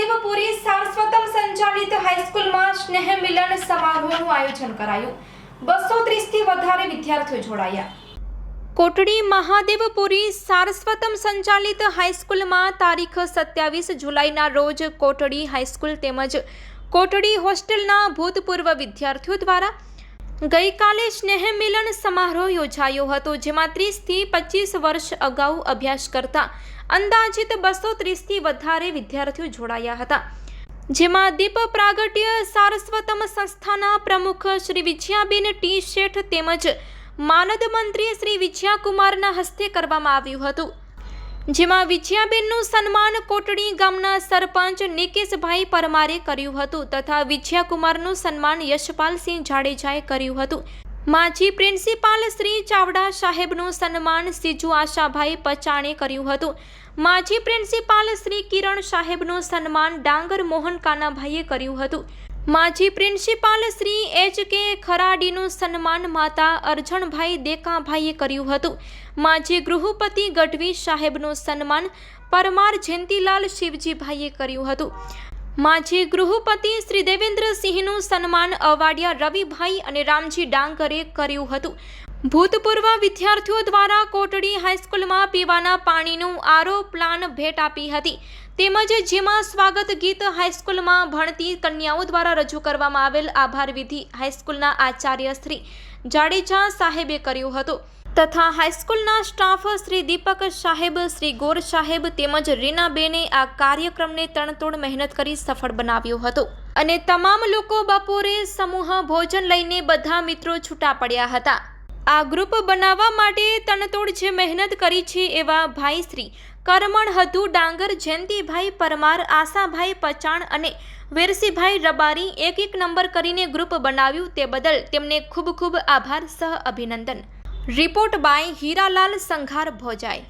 મહાદેવપુરી સારસ્વતમ સંચાલિત હાઈસ્કૂલમાં સ્નેહ મિલન સમારોહનું આયોજન કરાયું. બસો ત્રીસથી વધારે વિદ્યાર્થીઓ જોડાયા. કોટડી મહાદેવપુરી સારસ્વતમ સંચાલિત હાઈસ્કૂલમાં તારીખ સત્યાવીસ જુલાઈના રોજ કોટડી હાઈસ્કૂલ તેમજ કોટડી હોસ્ટેલના ભૂતપૂર્વ વિદ્યાર્થીઓ દ્વારા ગઈકાલે સ્નેહ મિલન સમારોહ યોજાયો હતો, જેમાં ત્રીસથી પચીસ વર્ષ અગાઉ અભ્યાસ કરતા અંદાજિત બસો ત્રીસથી વધારે વિદ્યાર્થીઓ જોડાયા હતા. જેમાં દીપ પ્રાગટ્ય સારસ્વતમ સંસ્થાના પ્રમુખ શ્રી વિજયાબેન ટી શેઠ તેમજ માનદ મંત્રી શ્રી વિજયાકુમારના હસ્તે કરવામાં આવ્યું હતું. જેમાં વિજયાબેનનું સન્માન કોટડી ગામના સરપંચ નિકેશભાઈ પરમારે કર્યું હતું તથા વિજયાકુમારનું સન્માન યશપાલસિંહ જાડેજાએ કર્યું હતું. માજી પ્રિન્સિપાલ શ્રી ચાવડા સાહેબનું સન્માન સિજુ આશાભાઈ પચાણે કર્યું હતું. માજી પ્રિન્સિપાલ શ્રી કિરણ સાહેબનું સન્માન ડાંગર મોહન કાનાભાઈએ કર્યું હતું. માજી પ્રિન્સિપાલ શ્રી એચ કે ખરાડીનું સન્માન માતા અરજણભાઈ દેકાભાઈએ કર્યું હતું. માજી ગૃહપતિ ગઢવી સાહેબનું સન્માન પરમાર જયંતિલાલ શિવજીભાઈએ કર્યું હતું. માજી ગૃહપતિ શ્રી દેવેન્દ્રસિંહનું સન્માન અવાડિયા રવિભાઈ અને રામજી ડાંગરે કર્યું હતું. ભૂતપૂર્વ વિદ્યાર્થીઓ દ્વારા કોટડી હાઈસ્કૂલમાં પીવાના પાણીનું આરો પ્લાન ભેટ આપી હતી. તેમજ જેમાં સ્વાગત ગીત હાઈસ્કૂલમાં ભણતી કન્યાઓ દ્વારા રજૂ કરવામાં આવેલ આભાર વિધિ હાઈસ્કૂલના આચાર્ય શ્રી જાડેજા સાહેબે કર્યું હતું. તથા હાઈસ્કૂલના સ્ટાફ શ્રી દીપક સાહેબ, શ્રી ગોર સાહેબ તેમજ રીનાબેને આ કાર્યક્રમને તણતોડ મહેનત કરી સફળ બનાવ્યો હતો. અને તમામ લોકો બપોરે સમૂહ ભોજન લઈને બધા મિત્રો છૂટા પડ્યા હતા. આ ગ્રુપ બનાવવા માટે તનતોડ જે મહેનત કરી છે એવા ભાઈ શ્રી કરમણ હતુ ડાંગર, જયંતિભાઈ પરમાર, આશાભાઈ પચાણ અને વેરસીભાઈ રબારી એક એક નંબર કરીને ગ્રુપ બનાવ્યું તે બદલ તેમને ખૂબ ખૂબ આભાર, સહ અભિનંદન. Report by Hiralal Sanghar Bhojay.